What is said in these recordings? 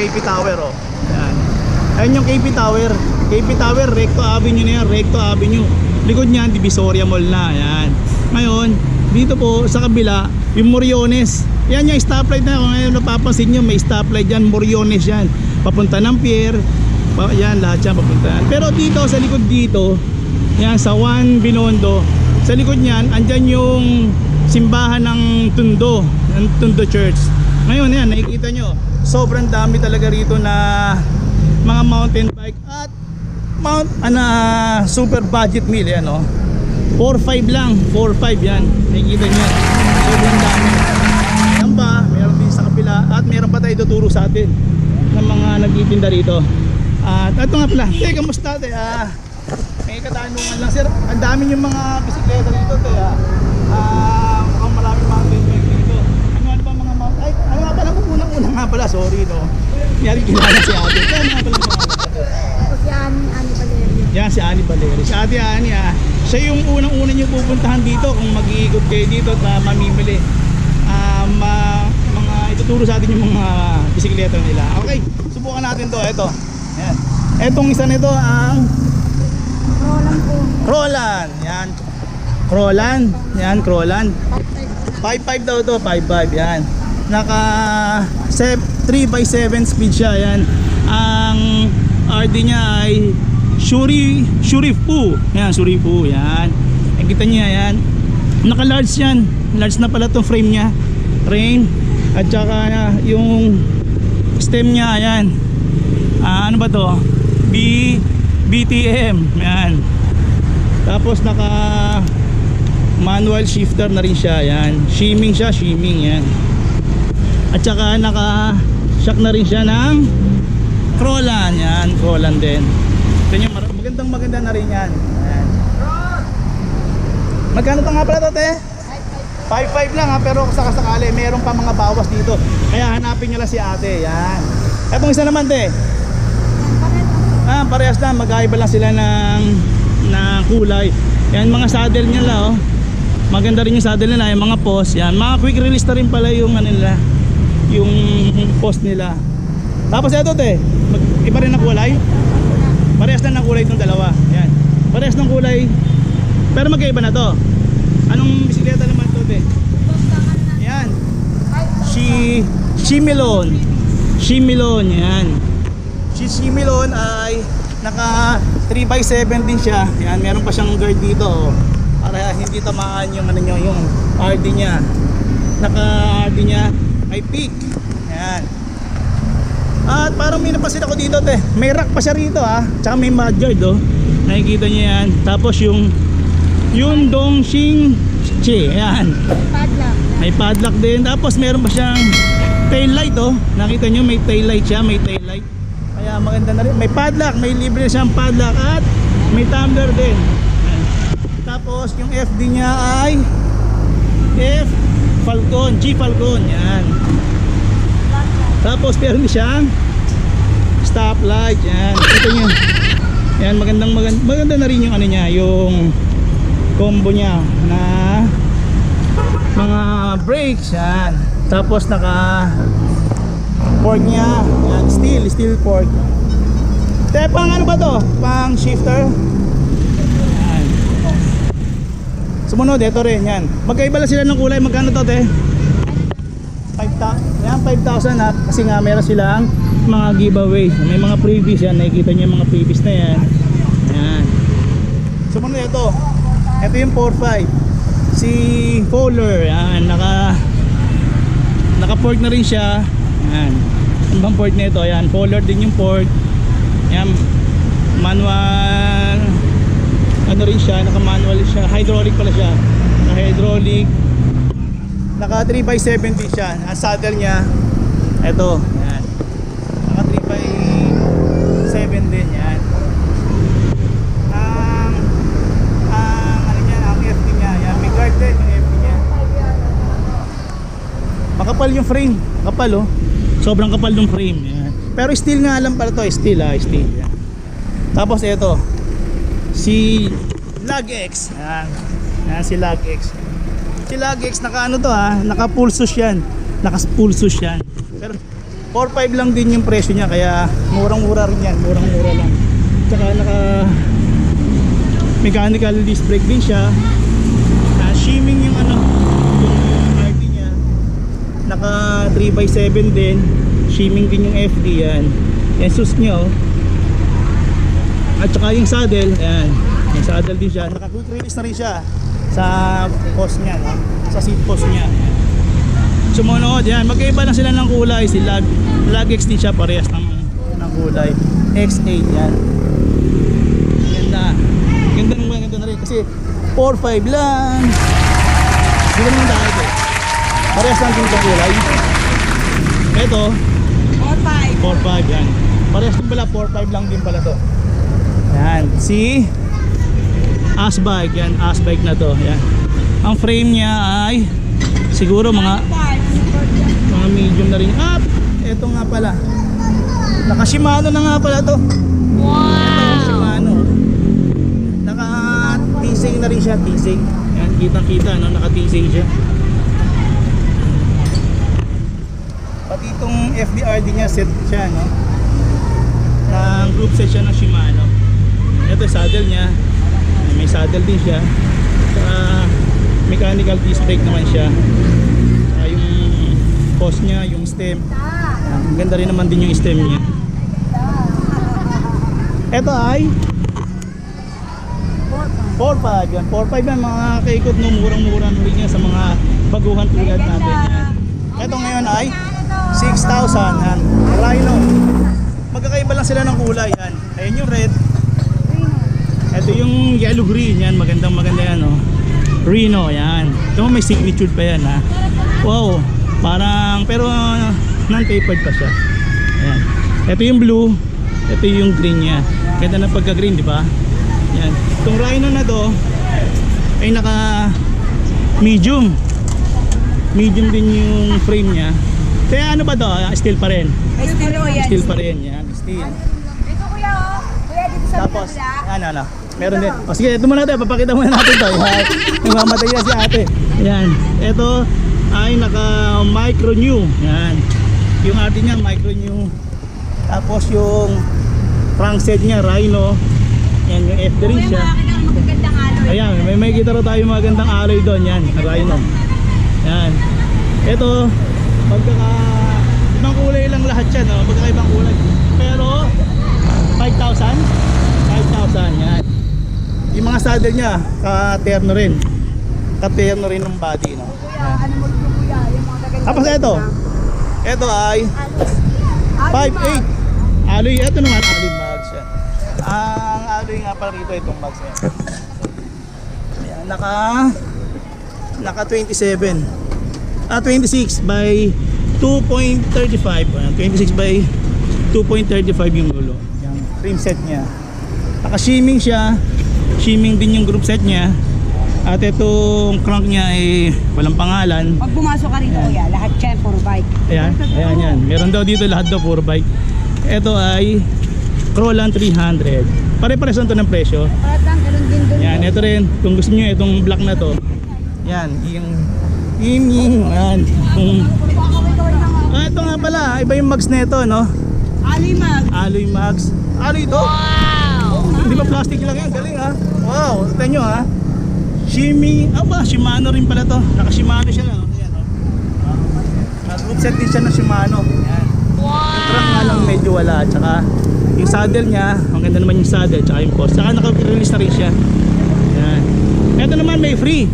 KP Tower oh. Ayan. Ayan yung KP Tower. KP Tower Recto Avenue na yan Recto Avenue. Likod niyan Divisoria Mall na ayan. Ngayon dito po sa kabila yung Moriones. Yan yung stoplight na kung ngayon napapansin nyo may stoplight dyan Moriones yan. Papunta ng pier pa, yan lahat yan papunta pero dito sa likod dito yan sa Juan Binondo sa likod niyan andyan yung simbahan ng Tundo ng Tundo Church. Ngayon yan nakikita nyo sobrang dami talaga rito na mga mountain bike at mount ana super budget meal yan oh 4-5 lang 4-5 yan. Nakikita nyo sobrang dami. Yan ba? Meron din sa kapila at meron pa tayo tuturo sa atin ng mga nagtitinda rito. At ito nga pala te kamusta te? Ah may katanungan lang sir. Ang dami yung mga bisikleta dito te ah. Ah mukhang maraming mountain bike dito ano ano ba mga mountain ay ano nga pala unang unang nga pala sorry no yari kilala si ate kaya ano nga pala si ate Ako si Ani, Ani Valerio. yan si Ani Valerio. Si Ate Ani ah, siya yung unang-una niyo pupuntahan dito kung mag-iikot kayo dito at ah, mamimili. Ah, ma- mga ituturo sa atin yung mga bisikleta nila. Okay, subukan natin to. Ito. Yan. Etong isa nito ang Roland po. Crolan. Yan. Crolan. Yan, Crolan. 5.5 daw to, 5.5 yan. Naka 3x7 speed siya yan. Ang RD niya ay Shuri Shurifu. Yan, Shurifu. Yan. Nakita niya yan. Naka large yan. Large na pala tong frame niya. Frame. At saka yung stem niya yan. Ah, ano ba to? B BTM. Yan. Tapos naka manual shifter na rin siya yan shimming siya shimming yan at saka naka shock na rin siya ng Crolan yan Crolan din. Ito yung magandang maganda na rin yan. Yan magkano to nga pala to te? 5-5 lang ha? Pero sakasakali meron pa mga bawas dito. Kaya hanapin nyo lang si ate yan. Etong isa naman te. Ah, parehas lang, magkaiba lang sila ng ng kulay. Yan mga saddle niya lang oh. Maganda rin yung saddle nila, yung mga post. Yan, mga quick release na rin pala yung ano nila, yung post nila. Tapos ito te, mag, iba rin ang kulay. Parehas lang ng kulay itong dalawa. Yan. Parehas ng kulay. Pero magkaiba na to. Anong bisikleta naman to te? Yan. Si Shimilon. Shimilon, yan. Si Shimilon ay naka 3x7 din siya. Yan, meron pa siyang guard dito. oh. Para hindi tamaan yung ano nyo, yung RD niya. Naka RD niya ay peak. Yan. At parang may napasin ako dito, te. May rack pa siya rito, ah. Tsaka may mudguard, oh. Nakikita niyo yan. Tapos yung yung Dongxing Che, yan. Padlock. May padlock din. Tapos meron pa siyang tail light oh. Nakita nyo may tail light siya, may tail light. Kaya maganda na rin. May padlock, may libre siyang padlock at may tumbler din. Ayan. Tapos yung FD niya ay F Falcon, G Falcon. Yan. Tapos meron siyang stoplight. Yan. Ito nyo. Yan, magandang maganda, maganda na rin yung ano niya, yung combo niya na mga brakes yan tapos naka fork niya yan steel steel fork te pang ano ba to pang shifter yan sumunod ito rin yan. Magkaiba lang sila ng kulay. Magkano to te? 5,000 yan 5,000 ha? Kasi nga meron silang mga giveaway. May mga freebies yan. Nakikita niyo yung mga freebies na yan. Yan. Sumunod ito ito yung 4.5 si Fowler yan. Naka naka port na rin siya. Yan. Ano bang port nito yan. Fowler din yung port yan. Manual ano rin siya naka manual siya hydraulic pala siya. Naka hydraulic. Naka 3x7 din siya. Ang saddle niya eto yan. Naka 3x7 din yan. Ang ang ano niya ang FD niya yan. May guard yung FD niya. Makapal yung frame. Kapal oh. Sobrang kapal ng frame yan. pero steel nga lang pala to steel ah steel yan. Tapos ito, si Lag-X. Yan. Yan si Lag-X. Si Lag-X naka ano to ha, naka pulsos yan. Naka pulsos yan. Pero 4.5 lang din yung presyo niya kaya murang-mura rin yan, murang-mura lang. Tsaka naka mechanical disc brake din siya. Ah, shimming yung ano, yung RD niya. Naka 3x7 din. Shimming din yung FD yan. Yan sus niya oh. At saka yung saddle, ayan. Yung saddle din siya. Naka quick release na rin siya sa post niya, no? Sa seat post niya. Sumunod, yan. Magkaiba lang sila ng kulay. Si Lag, Lag X din siya, parehas ng, ng kulay. X8 yan. Ganda. Ganda ng ganda na rin. Kasi 4.5 lang. Hindi naman dahil eh. Parehas lang din kulay. Ito, 4.5 yan. Parehas din pala, 4.5 lang din pala to. Yan, si Asbike, yan, Asbike na to. Yan. Ang frame niya ay siguro mga mga medium na rin. Ah, ito nga pala. Naka Shimano na nga pala to. Wow! Shimano. Naka tising na rin siya, tising. Yan, kitang-kita, no? Naka tising siya. Pati itong FDRD niya set siya, no? Ng group set siya ng Shimano. Ito saddle niya. May saddle din siya. Saka mechanical disc brake naman siya. Saka yung post niya, yung stem. Ang ganda rin naman din yung stem niya. Ito ay 4.5 yan. 4.5 yan mga kaikot no, murang-murang rin yan sa mga baguhan tulad natin. Ito ngayon ay 6,000 yan. Rhino. Magkakaiba lang sila ng kulay yan. Ayun yung red. Ito yung yellow green yan. Magandang maganda yan oh. Reno yan. Ito may signature pa yan ha. Wow. Parang pero uh, non-tapered pa siya. Ayan. Ito yung blue. Ito yung green niya. Ganda ng pagka-green, di ba? Yan. Itong Rhino na to ay naka medium. Medium din yung frame niya. Kaya ano ba to? Ah, Steel pa rin. Estilo yan. Steel pa rin. Yan, steel. Ito kuya oh. Kuya dito sa Tapos, ano, ano. Meron din. O sige, ito muna tayo. Papakita muna natin to. Yan. Namamatay na si ate. Yan. Ito ay naka micro new. Yan. Yung atin niya, micro new. Tapos yung crankset niya, Rhino. Yan, yung F rin Kuya siya. Ayan, may may kita raw tayo magandang alloy doon. Yan, Rhino. Yan. Ito, magkaka... Ibang kulay lang lahat yan, no? Magkakaibang kulay. Pero, 5,000? 5,000, yan. Yung mga saddle niya, ka-terno rin. Ka-terno rin ng body, no? Kuya, ano mo ito kuya? Yung mga gaganda. Tapos ito. Ito ay 5.8. Alloy, ito naman alloy mags yan. Ang alloy nga pala rito itong mags yan. Ayan, naka naka 27. Ah 26 by 2.35. Ayan, 26 by 2.35 yung ulo. Yung frame set niya. Naka shimming siya. Shimming din yung group set niya. At itong crank niya ay walang pangalan. Pag pumasok ka rito kuya, lahat yan puro bike. Ayan, ayan yan. Meron daw dito lahat daw puro bike. Ito ay Crollan 300. Pare-pares lang to ng presyo. Parang ganun din dun. Yan, ito rin. Kung gusto niyo itong black na to. Yan, yung yung yung yan. Kung ah, ito nga pala, iba yung mags nito, no? Ali mag. Alloy mags. Alloy to. Wow! Hindi ba plastic lang yan? Galing ha. Wow, tignan nyo ha. Shimmy, ah ba, Shimano rin pala to. Naka-Shimano siya na. Yan, oh. Ah, set din siya ng Shimano. Yan. Wow! Yung trunk nga lang medyo wala. Tsaka yung saddle niya, ang ganda naman yung saddle. Tsaka yung post. Tsaka naka-release na rin siya. Yan. Ito naman may free.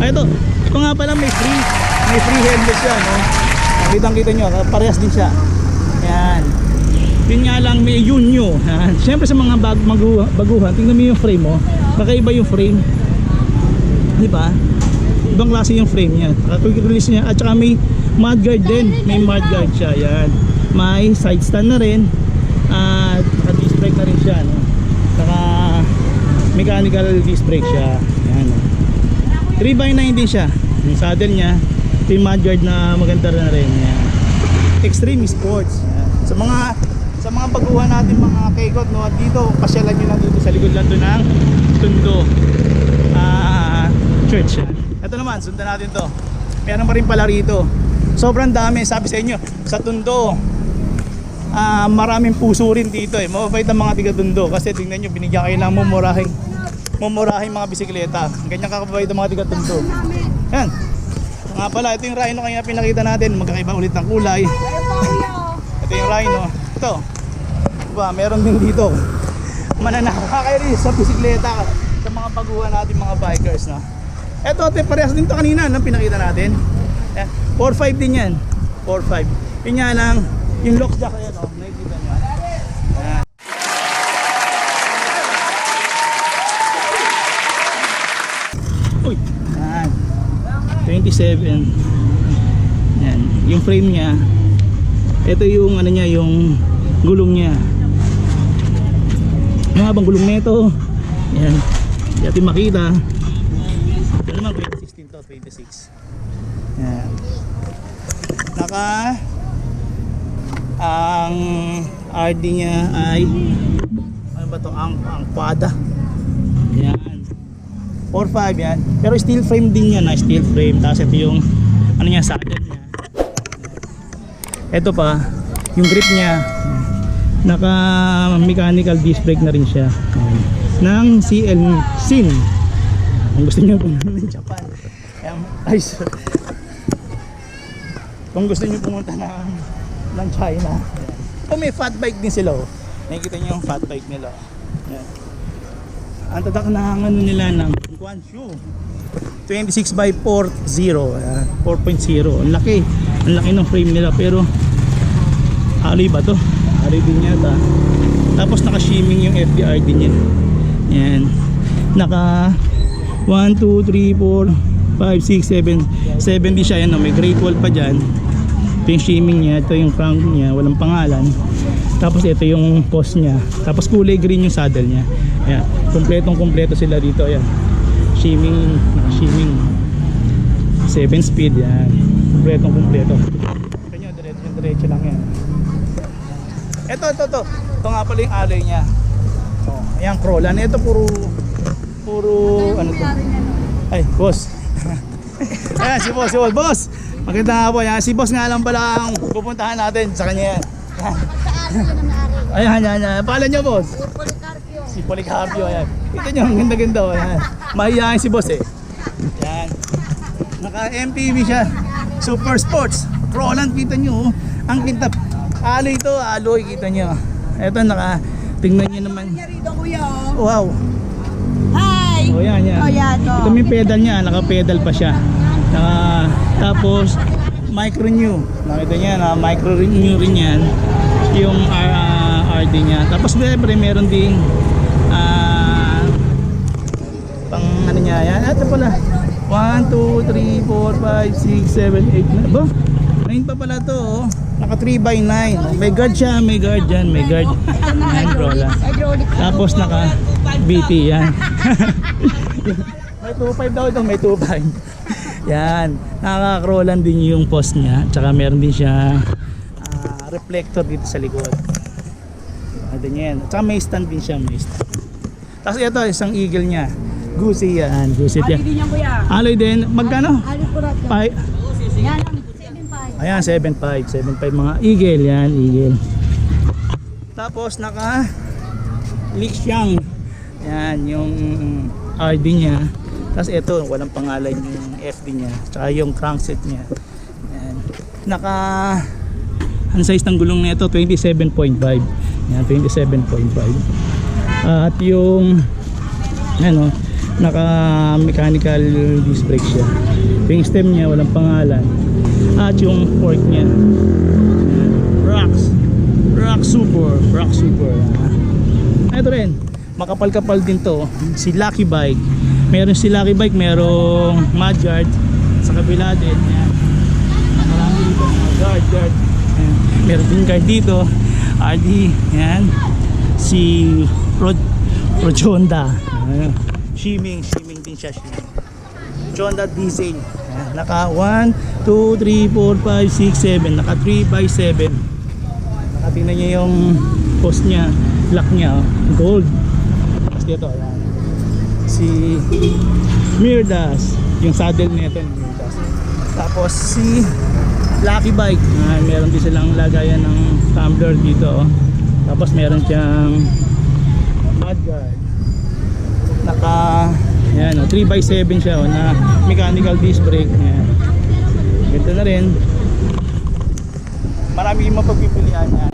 Ah, ito. Ito nga pala may free. May free helmet siya, no? Kitang kita nyo, parehas din siya. Yan. May yunyo. Yan. Siyempre sa mga bag magu baguhan, tingnan mo yung frame mo. Kakaiba yung frame. Di ba? Ibang klase yung frame niya. Quick release niya. At saka may mudguard din. May mudguard siya. Yan. May side stand na rin. At naka disc brake na rin siya. No? Saka mechanical disc brake siya. Yan. no? 3x9 din siya. Yung saddle niya. Yung mudguard na maganda na rin. Yan. Extreme Sports. Sa mga sa mga baguhan natin mga kekot no? At dito pasyalan nyo lang dito sa likod lang to ng Tundo ah church. Ito naman sundan natin to. Meron pa rin pala rito. Sobrang dami sabi sa inyo sa Tundo ah maraming puso rin dito eh. Mababait ang mga tiga Tundo kasi tingnan nyo binigyan kayo ng mumurahing mumurahing mga bisikleta. Ganyan kakabait ang mga tiga Tundo. Yan. Nga pala ito yung rhino kaya pinakita natin. Magkakaiba ulit ng kulay. Ito yung rhino. Ito. Diba, meron din dito. Mananakakay sa bisikleta sa mga baguhan natin mga bikers. No? Ito, ito, parehas din to kanina nang pinakita natin. Yan. 4.5 din yan. 4.5. Yun nga lang, yung lock jack ayan, oh, nakikita nyo. Yan. Uy, yan. 27. Yan. Yung frame niya, ito yung ano niya, yung gulong niya. Ang habang gulong nito. Yan. Hindi natin makita. Ito naman 2016 to, 26. Yan. Naka ang RD niya ay ano ba to? Ang ang quada. Yan. 4.5 yan. Pero steel frame din yan, na steel frame. Tapos ito yung ano niya, saddle niya. Ito pa, yung grip niya, naka mechanical disc brake na rin siya. Ng CL Sin. Kung gusto niyo pumunta ng Japan. Ay, sorry. Kung gusto niyo pumunta ng, ng China. Oh, may fat bike din sila oh. Nakikita niyo yung fat bike nila. Ayan. Ang tatak na ano nila ng Guangzhou. 26 by 40 ayan, 4.0 ang laki ang laki ng frame nila pero Alloy ba to? Alloy din yata. Tapos naka shimming yung FDR din yan. Yan. Naka 1, 2, 3, 4, 5, 6, 7. 7 din siya. Yan, oh, may great wall pa dyan. Ito yung shimming niya. Ito yung crank niya. Walang pangalan. Tapos ito yung post niya. Tapos kulay green yung saddle niya. Ayan. Kompletong kompleto sila dito. Ayan. Shimming. Naka shimming. 7 speed. Yan. Kompletong kompleto. Kanya, diretso diretso lang yan. Ito, ito, ito. Ito nga pala yung alloy niya. Oh, ayan, Krolan. Ito puro, puro, ano to? Ay, boss. ayan, si boss, si boss. Boss! Maganda nga po. Ayan, si boss nga lang pala ang pupuntahan natin sa kanya yan. Ayan, ayan, ayan. Pala niya, boss? Si Policarpio, ayan. Kita niyo, ang ganda-ganda. oh, Ayan. Mahihayin si boss eh. Ayan. Naka-MPV siya. Super Sports. Roland, kita nyo. oh. Ang kintab. Alloy ito, alloy, kita nyo. Ito, naka, tingnan nyo naman. Kuya rito kuya. oh. Wow. Hi. O yan, yan. Oh, yan, to. Ito may pedal niya, naka-pedal pa siya. Naka, tapos, micro new. Nakita niya na micro renew rin yan. Yung uh, RD niya. Tapos, syempre, meron ding ah, pang ano niya yan. Ito pala. 1, 2, 3, 4, 5, 6, 7, 8, 9. Ba? 9 pa pala to. Oh. Naka 3 by 9. May guard siya, may guard dyan, may guard. Yan, Rola. Hydraulic. Tapos naka BT yan. may 2.5 daw ito, may 2.5. yan. Nakaka-crawlan din yung post niya. Tsaka meron din siya ah, reflector dito sa likod. Ano yan. Tsaka may stand din siya, may stand. Tapos ito, isang eagle niya. Goosey yan, goosey yan. din yan kuya. Alloy din, magkano? Ko rat. Pi- Yan. 7.5. Ayan, 7.5. 7.5 mga eagle yan, eagle. Tapos naka Lixiang. Yan, yung RD niya. Tapos ito, walang pangalan yung FD niya. Tsaka yung crankset niya. Yan. Naka ang size ng gulong nito 27.5. Yan, 27.5. At yung ano, naka mechanical disc brake siya. Yung stem niya walang pangalan. At yung fork niya. Rocks. Rock Super. Rock Super. Ito rin. Makapal-kapal din to. Si Lucky Bike. Meron si Lucky Bike. Merong mudguard. Sa kabila din. Yan. Marami dito. Guard, guard. Meron din guard dito. RD. Yan. Si Pro Projonda. Ayan. Shimming. Shimming din siya. Shimming. Honda diesel. Ayan, Naka 1, 2, 3, 4, 5, 6, 7. Naka 3 by 7. Saka tingnan niyo yung post niya, lock niya, oh, gold. Tapos dito, ayan. Si Mirdas, yung saddle nito ni Mirdas. Tapos si Lucky Bike, ah, meron din silang lagayan ng tumbler dito. Oh. Tapos meron siyang mudguard. Naka, yan, oh, 3x7 siya oh, na mechanical disc brake. Yan. Ganito na rin. Marami yung mapagpipilian yan.